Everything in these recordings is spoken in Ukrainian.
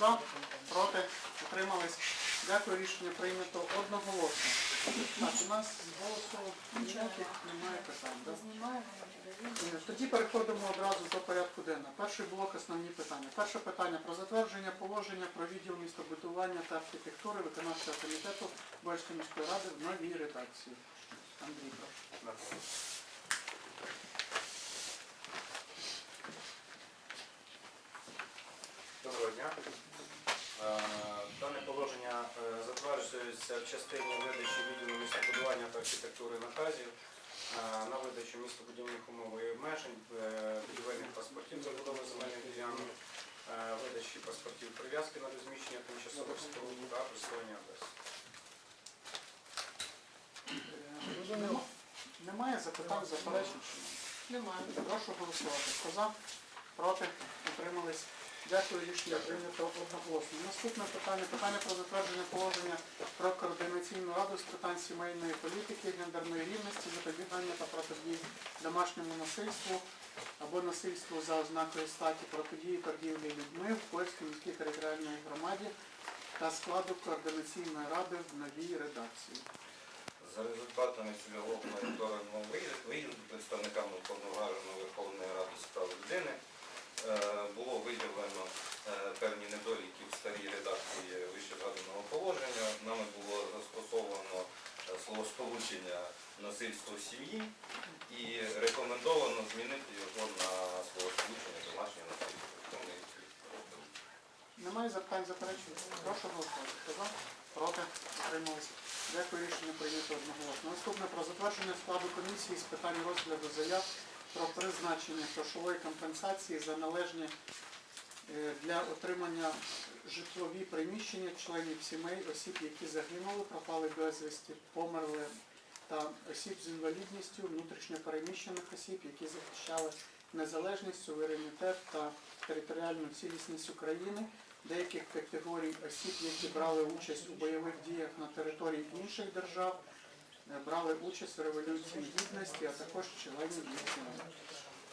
за? Проти? Утримались? Дякую, рішення прийнято одноголосно. Так, у нас з голосу ніяких немає питань. да? Тоді переходимо одразу до порядку денного. Перший блок основні питання. Перше питання про затвердження положення про відділ містобудування та архітектури виконавчого комітету Боярської міської ради в новій редакції. Андрій, прошу. Доброго дня. Е, Дане положення е, затверджується в частині видачі відділу містобудування та архітектури наказів е, на видачу містобудівних умов і обмежень, будівельних паспортів забудови земельних ділянок, видачі паспортів прив'язки на розміщення тимчасових споруд та присвоєння адреси. Немає запитань, заперечень? Немає. Прошу голосувати. Хто за? Проти? Утримались? Дякую, рішення прийнято одноголосно. Наступне питання. Питання про затвердження положення про координаційну раду з питань сімейної політики, гендерної рівності, запобігання та протидії домашньому насильству або насильству за ознакою статі, протидії торгівлі людьми в Польській міській територіальній громаді та складу координаційної ради в новій редакції. За результатами цільового моніторингу виїзду представниками уповноваженої Верховної Ради з прав людини е, було виявлено е, певні недоліки в старій редакції вище згаданого положення. Нами було застосовано е, словосполучення насильство сім'ї і рекомендовано змінити його на словосполучення домашнє насильство. Тому і Немає запитань заперечень? Прошу голосувати. За? Проти? Утрималися? Дякую, рішення прийнято одноголосно. Наступне про затвердження складу комісії з питань розгляду заяв про призначення грошової компенсації за належні е, для отримання житлові приміщення членів сімей, осіб, які загинули, пропали безвісті, померли та осіб з інвалідністю, внутрішньопереміщених осіб, які захищали незалежність, суверенітет та територіальну цілісність України, деяких категорій осіб, які брали участь у бойових діях на території інших держав, е, брали участь у Революції Гідності, а також членів їх.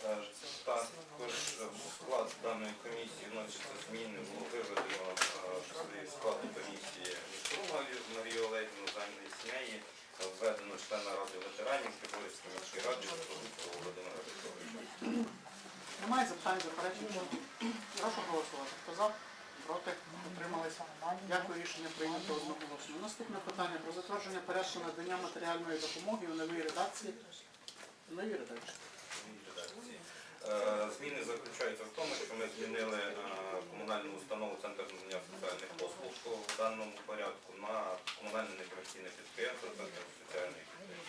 Е, Також в склад даної комісії вносяться зміни, було виведено е, в склад комісії. Міщук Марію Олегівну замість неї, введено члена Ради ветеранів Криворізької міської ради Продуктова Володимира Петровича. Немає запитань, заперечень? Прошу голосувати. Хто за? Проти? Утрималися? Дякую, рішення прийнято одноголосно. Наступне питання про затвердження порядку надання матеріальної допомоги у новій редакції. Новій редакції. Е, Зміни заключаються в тому, що ми змінили е, комунальну установу Центр надання соціальних послуг в даному порядку на комунальне некомерційне підприємство Центр соціальної підтримки.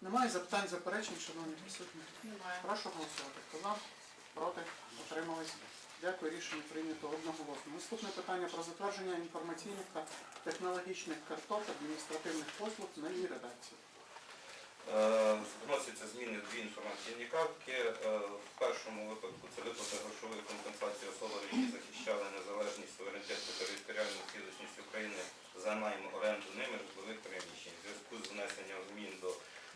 Немає запитань, заперечень, шановні присутні. Немає. Прошу голосувати. Хто за? Проти? Утримались? Дякую, рішення прийнято одноголосно. Наступне питання про затвердження інформаційних та технологічних карток адміністративних послуг в новій редакції. Е, Вносяться зміни в дві інформаційні картки. Е, В першому випадку це виплата грошової компенсації особам, які захищали незалежність, суверенітет та територіальну цілісність України за найм оренду ними житлових приміщень. В зв'язку з внесенням змін до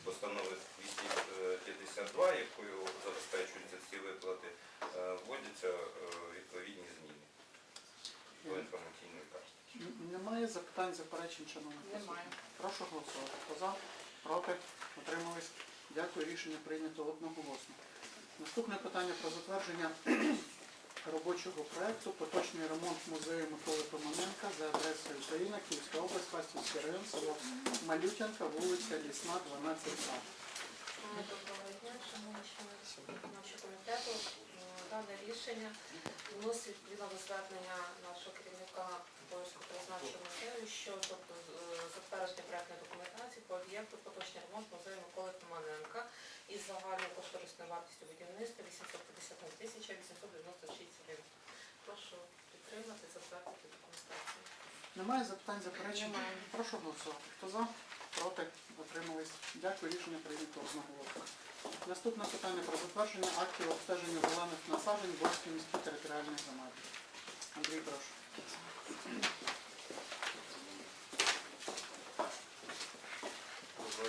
постанови 252, якою забезпечуються ці виплати, е, вводяться відповідні зміни до інформаційної картки. Немає запитань, заперечень, присутні. Немає. Прошу голосувати. Хто за? Проти? Утримались? Дякую, рішення прийнято одноголосно. Наступне питання про затвердження робочого проекту «Поточний ремонт музею Миколи Томаненка за адресою Україна, Київська область, Фастівський район, село Малютянка, вулиця Лісна, 12А. Доброго дня, шановні члени виконавчого комітету. М, Дане рішення вносить відповідно до звернення нашого керівника Польського краєзнавчого музею щодо е, затвердження проектної документації по об'єкту поточний ремонт музею Миколи Томаненка із загальною кошторисною вартістю будівництва 851 тисяча 896 гривень. Прошу підтримати, затвердити документацію. Немає запитань, заперечень? Немає. Прошу голосувати. Хто за? Проти? Утримались? Дякую, рішення прийнято одноголосно. Наступне питання про затвердження актів обстеження зелених насаджень Борській міській територіальній громаді. Андрій, прошу. Доброго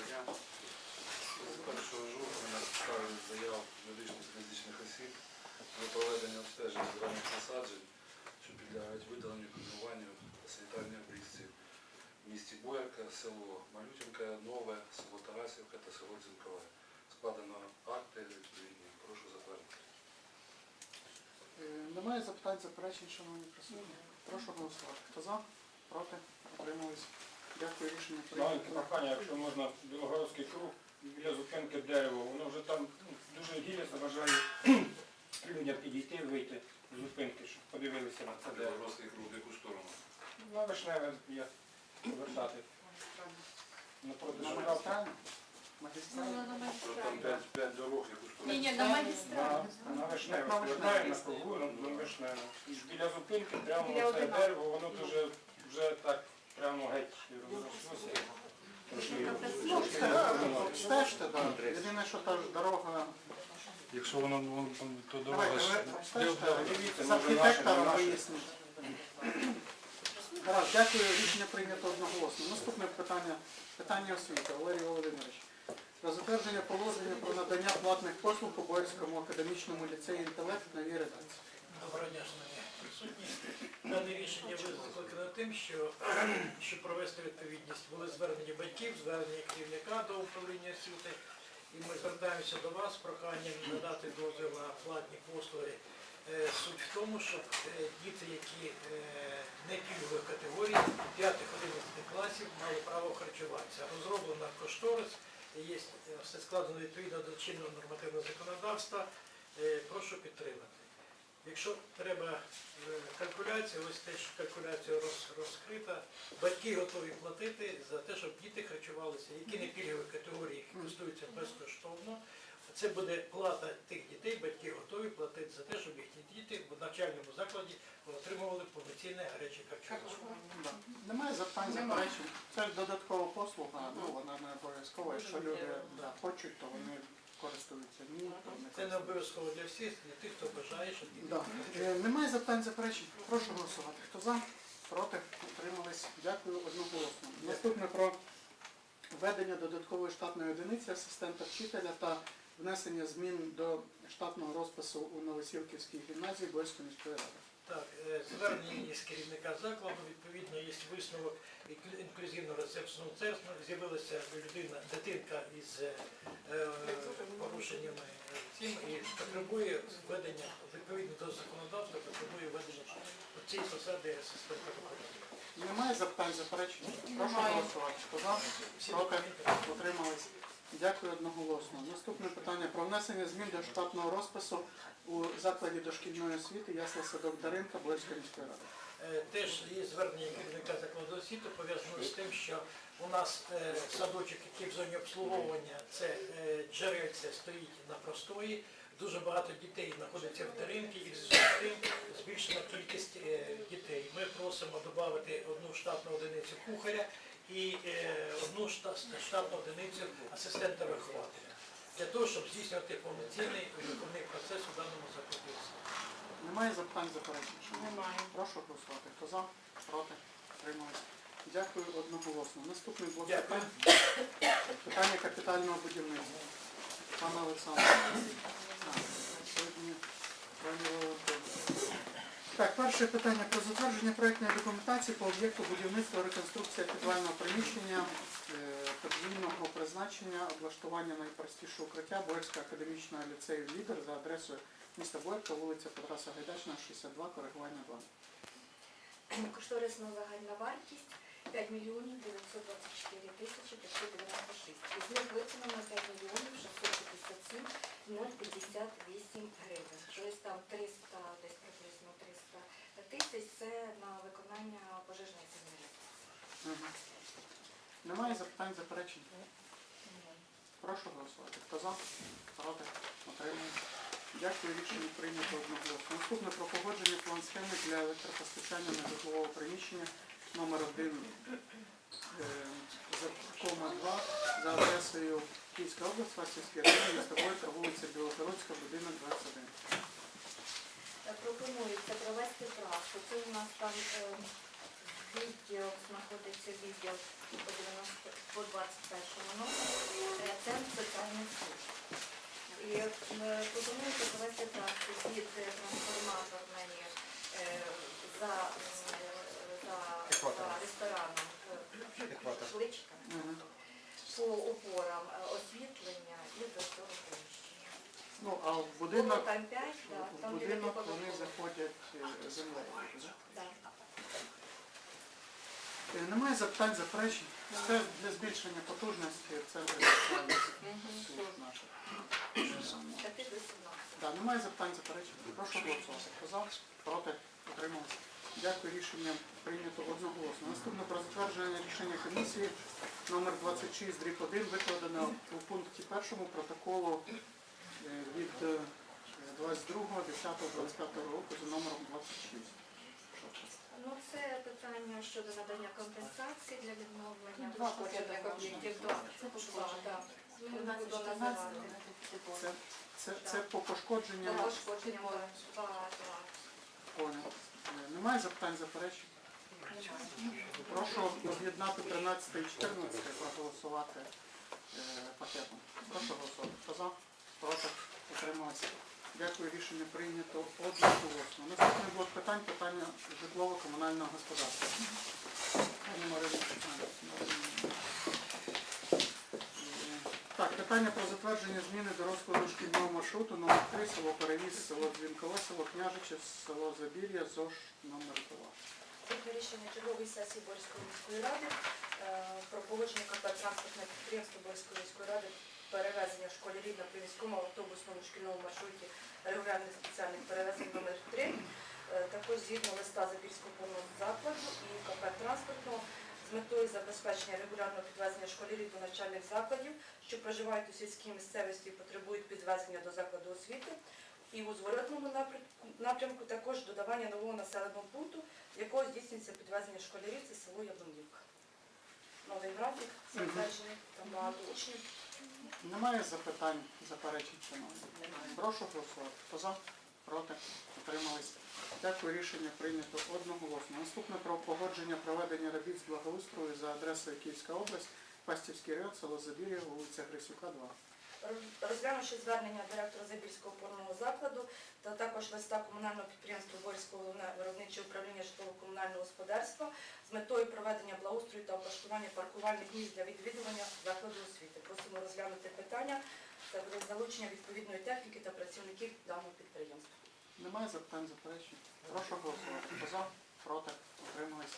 дня. З 1 жовтня на підставі заяв юридичних фізичних осіб про проведення обстежень зелених насаджень, що питання в річці в місті Боярка, село Малютинка, Нове, село Тарасівка та село Дзінкове. Складено акти відповідні. Прошу затвердити. Е, Немає запитань, заперечень, шановні присутні. Прошу голосувати. Хто за? Проти? Утримались? Дякую, рішення Маленьке прийнято. прохання, якщо можна, Білогородський круг біля зупинки дерево, воно вже там ну, дуже гілля заважає людям підійти, вийти з зупинки, щоб подивилися на це дерево. Білоруський круг, в яку сторону? На вишневе є повертати. Напроти На Ну, там дорог, яку? Ні, ні, на магістралі. На, на вишневе На кругу. І біля зупинки прямо Біля це одинаково. дерево, воно дуже вже так прямо геть розрослося. Трошки його- Ну, стежте, стежте, да. Єдине, що та ж дорога. Якщо воно, то дорога Давайте, ж ви стежте, Дивіться, з може, архітектором наше. виясніть. Гаразд, дякую, рішення прийнято одноголосно. Наступне питання, питання освіти. Валерій Володимирович. Про затвердження положення про надання платних послуг у Боярському академічному ліцеї інтелект новій редакції. Доброго дня, шановні присутні. Дане рішення викликано тим, що щоб провести відповідність були звернення батьків, звернення керівника до управління освіти. І ми звертаємося до вас з проханням надати дозвіл на платні послуги. Е, Суть в тому, щоб е, діти, які е, не пільгових категорій 5-11 класів мали право харчуватися. Розроблено кошторис, є е, все складено відповідно до чинного нормативного законодавства. Е, Прошу підтримати. Якщо треба е, калькуляція, ось теж калькуляція роз- розкрита. Батьки готові платити за те, щоб діти харчувалися, які не пільгові категорії, які користуються безкоштовно. Це буде плата тих дітей, батьки готові платити за те, щоб їхні діти в навчальному закладі отримували повноцінне гаряче харчування. Немає запитань, заперечень. Це додаткова послуга, ну вона не обов'язкова. Якщо люди да, хочуть, то вони користуються. Ні, то не Це не користуються. обов'язково для всіх, для тих, хто бажає, щоб діти. Да. Е, Немає запитань, заперечень. Прошу голосувати. Хто за? Проти? Утримались. Дякую одноголосно. Наступне про введення додаткової штатної одиниці асистента вчителя та внесення змін до штатного розпису у Новосілківській гімназії Бойської міської ради. Так, е, звернення із керівника закладу, відповідно, є висновок інклюзивного рецепційного центру. З'явилася людина, дитинка із е, е, порушеннями цим і потребує введення, відповідно до законодавства, потребує введення цієї посади асистента вихователя. Немає запитань, заперечень? Прошу голосувати. Хто за? Проти? Утримались. Дякую одноголосно. Наступне питання про внесення змін до штатного розпису у закладі дошкільної освіти ясла садок Даринка Боярської міської ради. Е, Теж є звернення керівника закладу освіти пов'язано з тим, що у нас е, садочок, який в зоні обслуговування, це е, джерельце стоїть на простої. Дуже багато дітей знаходиться в Даринці і зв'язку з тим збільшена кількість дітей. Ми просимо додати одну штатну одиницю кухаря і е, одну шта- штатну одиницю асистента вихователя для того, щоб здійснювати повноцінний виховний процес у даному закладі. Немає запитань, заперечень? Немає. Прошу голосувати. Хто за? Проти? Утримались. Дякую одноголосно. Наступний блок питань. Питання капітального будівництва. Пане Олександр. Сьогодні пані. Так, перше питання про затвердження проєктної документації по об'єкту будівництва реконструкція підвального приміщення е, подвійного призначення, облаштування найпростішого укриття Боярська академічного ліцею «Лідер» за адресою міста Боярка, вулиця Петраса Гайдачна, 62, коригування 2. Кошторисна загальна вартість 5 мільйонів 924 тисячі 596. Із них виконано 5 мільйонів 657 058 гривень. Тобто там 300, десь приблизно 300 тисяч це на виконання пожежної сигналізації. Мгм. Немає запитань, заперечень? Прошу голосувати. Хто за? Проти? Отримуємо. Дякую, рішення прийнято одноголосно. Наступне про погодження план схеми для електропостачання нежитлового приміщення номер 1 кома 2 за адресою Київська область, Фастівський район, міста Бойка, вулиця Білогородська, будинок 21. Е, Пропонується провести практику. Це у нас там е, відділ, знаходиться відділ по 90 по 21 номеру, е, центр соціальних служб. І е, пропонується провести практику від е, трансформаторної е, за, е, за Екватор. да, рестораном, Екватор. Мгм. по опорам, е, освітлення і до цього приміщення. Ну, а в Було будинок, там 5, да, в там будинок вони заходять е, землею. да? Да. Е, Немає запитань, заперечень. Це для збільшення потужності, це служб наших. П'яти до 17. Да, немає запитань, заперечень. Прошу голосувати. Хто за, проти, утрималися. Дякую, рішення прийнято одноголосно. Наступне про затвердження рішення комісії номер 26 дріб 1 викладено у пункті першому протоколу е, від е, 22.10.25 року за номером 26. Ну, це питання щодо надання компенсації для відновлення пошкоджених об'єктів. можна. Да, Це. Це, це, це по пошкодженням. По пошкодженням, Понял. Е, Немає запитань, заперечень? Прошу об'єднати 13 і 14 проголосувати е, пакетом. Прошу голосувати. Хто за? Проти? Утрималися. Дякую, рішення прийнято одноголосно. Наступний блок питань питання житлово-комунального господарства. Пані Марина, питання про затвердження зміни до розкладу шкільного маршруту номер 3 село Перевіз, село Дзвінкове, село Княжичів, село Забір'я, ЗОЖ номер 2. Це рішення чергової сесії Борської міської ради е, про погодження КП транспортне підприємство Борської міської ради перевезення школярів на приміському автобусному шкільному маршруті регулярних спеціальних перевезень номер 3 Е, Також згідно листа Запільського повного закладу і КП транспортного з метою забезпечення регулярного підвезення школярів до навчальних закладів, що проживають у сільській місцевості і потребують підвезення до закладу освіти. І у зворотному напрямку- також додавання нового населеного пункту, в якого здійснюється підвезення школярів, це село Яблунівка. Новий графік, затверджений, там багато учнів. Немає запитань, заперечень, шановні? Прошу голосувати. Хто за? Проти? Утримались. Дякую, рішення прийнято одноголосно. Наступне про погодження проведення робіт з благоустрою за адресою Київська область, Пастівський район, село Забір'я, вулиця Грисюка, 2. Роз- Розглянувши звернення директора Забільського опорного закладу та також листа комунального підприємства Борського головне виробниче управління житлово-комунального господарства з метою проведення благоустрою та облаштування паркувальних місць для відвідування закладу освіти. Просимо розглянути питання та залучення відповідної техніки та працівників даного підприємства. Немає запитань, заперечень? Прошу голосувати. За? Проти? Утримались.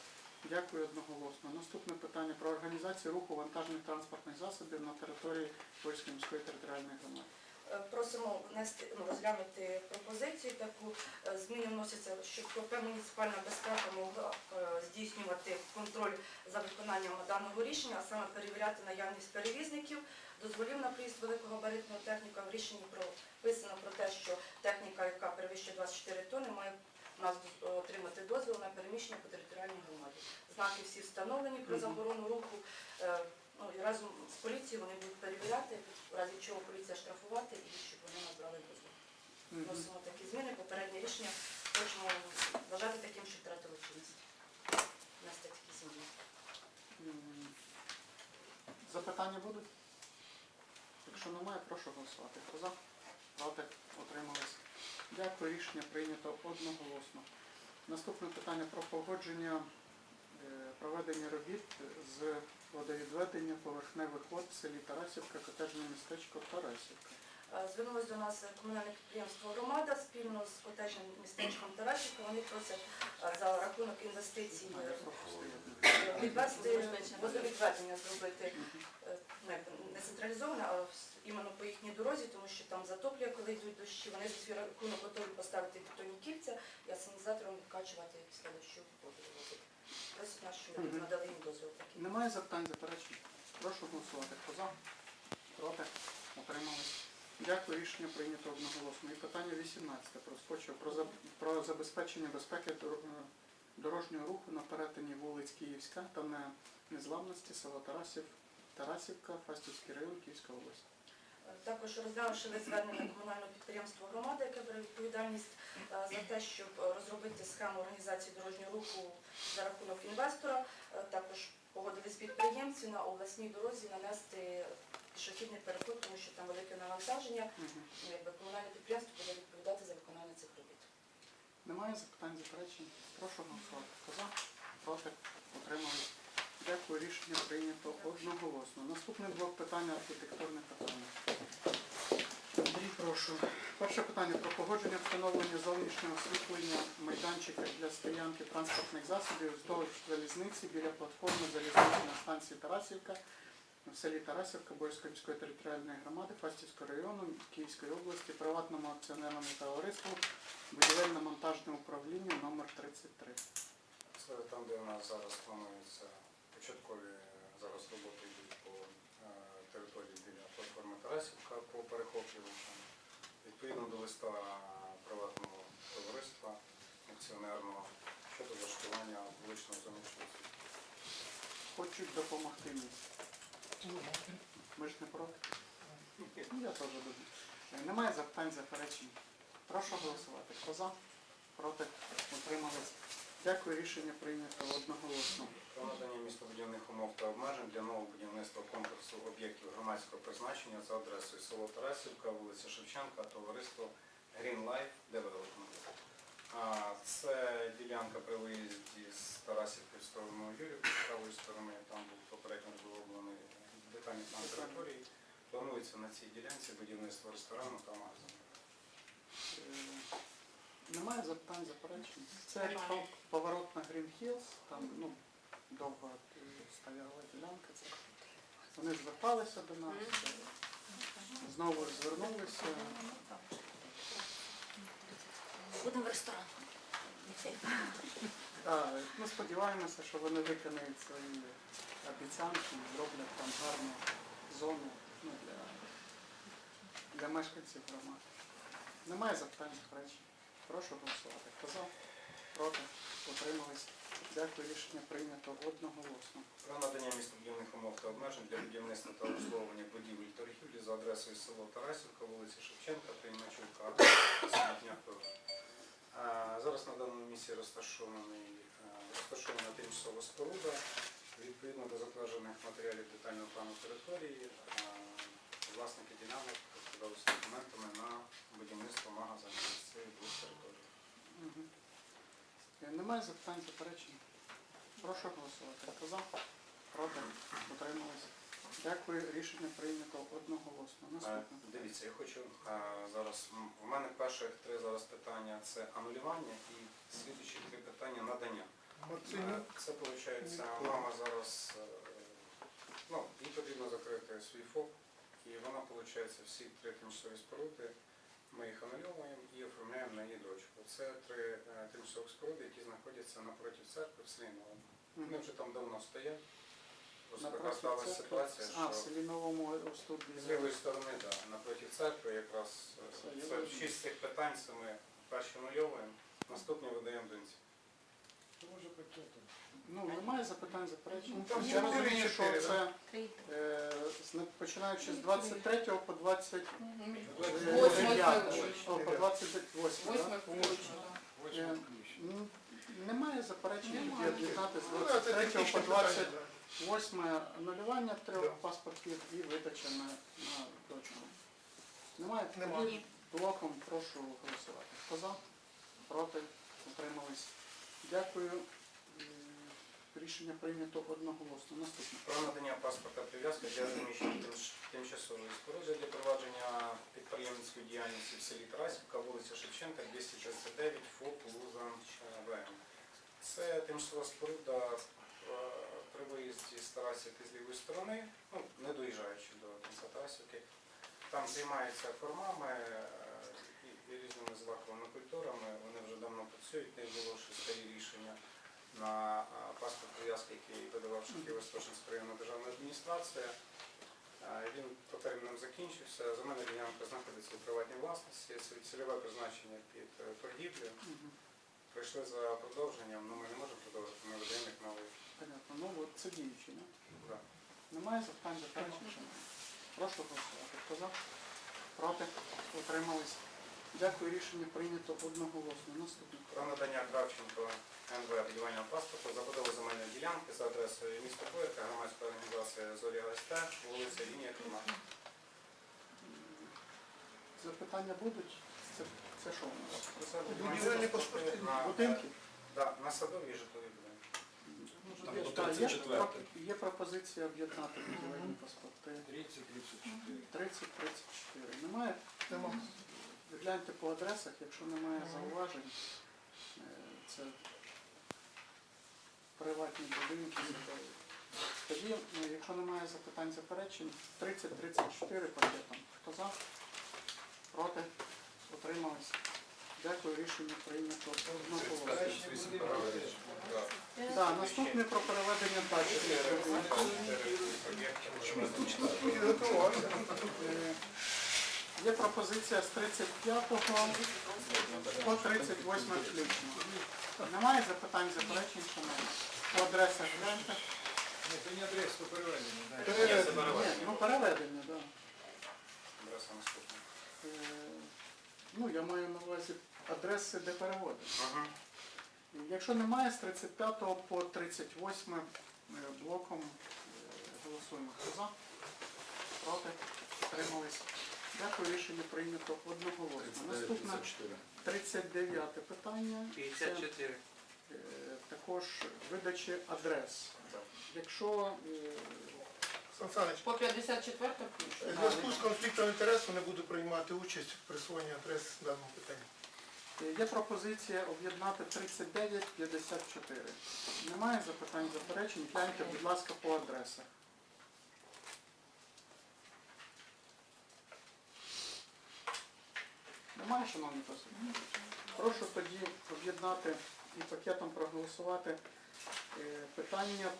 Дякую одноголосно. Наступне питання про організацію руху вантажних транспортних засобів на території Польської міської територіальної громади. Е, Просимо внести, ну, розглянути пропозицію таку. Е, Зміни вносяться, щоб КП муніципальна безпека могла е, здійснювати контроль за виконанням даного рішення, а саме перевіряти наявність перевізників, дозволів на приїзд великогабаритного техніка. В рішенні прописано про те, що техніка, яка перевищує 24 тонни, має у нас отримати дозвіл на переміщення по територіальній громаді. Знаки всі встановлені про заборону руху. Е, Ну, і разом з поліцією вони будуть перевіряти, в разі чого поліція штрафувати і щоб вони набрали дозвіл. Мгм. Вносимо такі зміни. Попереднє рішення хочемо вважати таким, що втратило чинність. Внести такі зміни. Запитання будуть? Якщо немає, прошу голосувати. Хто за? Проти? Утримались. Дякую, рішення прийнято одноголосно. Наступне питання про погодження проведення робіт з водовідведення поверхневих вод в селі Тарасівка, котежне містечко Тарасівка. Е, Звернулось до нас комунальне підприємство Громада спільно з котежним містечком Тарасівка. Вони просять е, за рахунок інвестицій е, відвести водовідведення зробити не централізоване, а іменно по їхній дорозі, тому що там затоплює, коли йдуть дощі. Вони за свій рахунок готові поставити бетонні кільця і асанізатором відкачувати після дощу воду Мгм. надали їм дозвіл такий. Немає запитань, заперечень? Прошу голосувати. Хто за? Проти? Утримались. Дякую, рішення прийнято одноголосно. І питання 18 про спочив про, заб- про забезпечення безпеки дор- е, дорожнього руху на перетині вулиць Київська та на незламності села Тарасів, Тарасівка, Фастівський район, Київська область. Також розглянувши звернення комунального підприємства громади, яке бере відповідальність е, за те, щоб е, розробити схему організації дорожнього руху за рахунок інвестора. Е, Також погодились підприємці на обласній дорозі нанести пішохідний переход, тому що там велике навантаження. Ну, Якби комунальне підприємство буде відповідати за виконання цих робіт. Немає запитань, заперечень? Прошу голосувати. Хто за? Проти? Утримались? Дякую. Рішення прийнято одноголосно. Наступний блок питання архітектурне питання. Прошу. Перше питання про погодження встановлення зовнішнього освітлення майданчика для стоянки транспортних засобів вздовж залізниці біля платформи залізничної станції Тарасівка в селі Тарасівка Бойської міської територіальної громади Фастівського району Київської області приватному акціонерному товариству будівельно-монтажне управління номер 33. Це там, де у нас зараз планується початкові зараз роботи йдуть по е, території біля платформи Тарасівка по перехоплювачам. Відповідно до листа приватного товариства акціонерного щодо влаштування вуличного замовчення. Хочуть допомогти мені. Ми ж не проти. Ну, Я теж. Е, Немає запитань, заперечень. Прошу голосувати. Хто за? Проти? Утримались. Дякую, рішення прийнято одноголосно. Про надання містобудівних умов та обмежень для нового будівництва комплексу об'єктів громадського призначення за адресою село Тарасівка, вулиця Шевченка, товариство Green Life Development. А, Це ділянка при виїзді з Тарасівки в сторону Юрівки, з правої сторони, там був попередньо розроблений детальний план території. Планується на цій ділянці будівництво ресторану та магазину. Немає запитань, заперечень. Це Немає. пов- поворот на Green Hills, там ну, довго стояла ділянка. Це. Вони зверталися до нас, е, знову звернулися. Будемо в ресторан. Так, ми сподіваємося, що вони виконають свої обіцянки, зроблять там гарну зону ну, для, для мешканців громади. Немає запитань, заперечень. Прошу голосувати. Хто за? Проти? Утримались? Дякую, рішення прийнято одноголосно. Про надання містобудівних умов та обмежень для будівництва та обслуговування будівель торгівлі за адресою село Тарасівка, вулиця Шевченка, та Приймачука, Самотняково. Зараз на даному місці розташована тимчасова споруда. Відповідно до затверджених матеріалів детального плану території, власники ділянок подалися документами на будівництво магазину з цих двох територій. Мгм. Е, Немає запитань, заперечень. Прошу голосувати. Хто за? Проти? Утримались? Дякую, рішення прийнято одноголосно. Е, Наступне. Дивіться, я хочу е, зараз. м, У мене перших три зараз питання це анулювання і слідуючі три питання надання. Е, Це виходить, мама зараз е, ну, їй потрібно закрити свій ФОП, і вона виходить всі три тимчасові споруди. Ми їх анулюємо і оформляємо на її дочку. Це три е, тимчасові споруди, які знаходяться напроти церкви в селі Новому. Вони вже там давно стоять. Просто така сталася ситуація, А, в що селі Новому ось тут з лівої сторони, да, напроти церкви, якраз е, Це шість цих питань, це ми перші нульовуємо, наступні видаємо доньці. Ну, немає запитань, заперечень. Там Я чотири, розумію, що чотири, це е, з- починаючи з 23 по 20 О, по 28, Восьме. Е, м, Немає заперечень Немає. тоді об'єднати з 23 по 28 анулювання трьох паспортів і видача на, на дочку. Немає? Немає. Блоком прошу голосувати. Хто за? Проти? Утримались? Дякую. Рішення прийнято одноголосно. Наступне. Про надання паспорта прив'язки для розміщення тимчасової споруди для провадження підприємницької діяльності в селі Тарасівка, вулиця Шевченка, 239, ФОП Лузан ВМ. Це тимчасова споруда е, при виїзді з Тарасівки з лівої сторони, ну, не доїжджаючи до кінця Тарасівки. Там займаються формами е, і різними злаковими культурами. Вони вже давно працюють, не було ще старі рішення на паспорт прив'язки, який видавав Шахів-Остошинська районна державна адміністрація. Він по термінам закінчився. Земельна ділянка знаходиться у приватній власності, цільове призначення під е, торгівлю. Прийшли за продовженням, але ми не можемо продовжити, ми видаємо як новий. Понятно. Ну от це діючі, не? Да. Немає запитань, чи немає? Прошу голосувати. Хто за? Проти? Утримались? Дякую, рішення прийнято одноголосно. Наступне. Про надання Кравченко НВ будівельного паспорту забудови земельної ділянки за адресою міста Боярка, громадська організація Зоря ГСТ, вулиця Лінія Клима. Запитання будуть? Це, це що у нас? Будівельні паспорти на, Будинки? Да, на садовій і житловій будинки. там Є, до та, є, 34. про- є пропозиція об'єднати будівельні паспорти 30-34. 30-34. Немає? Нема. Гляньте по адресах, якщо немає зауважень, е, це приватні будинки. садові. Тоді, е, якщо немає запитань, заперечень, 30-34 пакетом. Хто за? Проти? Утримались? Дякую, рішення прийнято одноголосно. Так, наступне про переведення дачі. Е, Є пропозиція з 35 по 38 включно. Немає запитань, заперечень, шановні? По адресах гляньте. Ні, це не адрес, то переведення. Ні, ну переведення, так. Адреса наступна. Е, Ну, я маю на увазі адреси, де переводимо. Ага. Якщо немає, з 35 по 38 е, блоком е, голосуємо. Хто за? Проти? Утримались? Дякую, рішення прийнято одноголосно. Наступне 39 питання. Це, е, також видачі адрес. Якщо е, По 54 в зв'язку з конфліктом інтересу не буду приймати участь в присвоєнні адрес в даному питанні. Є пропозиція об'єднати 39-54. Немає запитань, заперечень. Гляньте, будь ласка, по адресах. Немає, шановні присутні? Прошу тоді об'єднати і пакетом проголосувати е, питання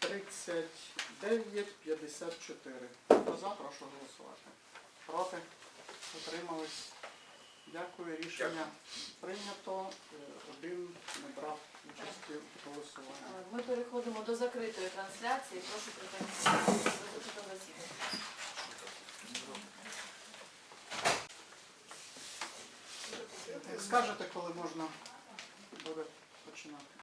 39-54. Хто за, прошу голосувати. Проти? Утримались? Дякую, рішення прийнято. Е, Один не брав участі в голосуванні. Ми переходимо до закритої трансляції. Прошу припинити Скажете, коли можна буде починати?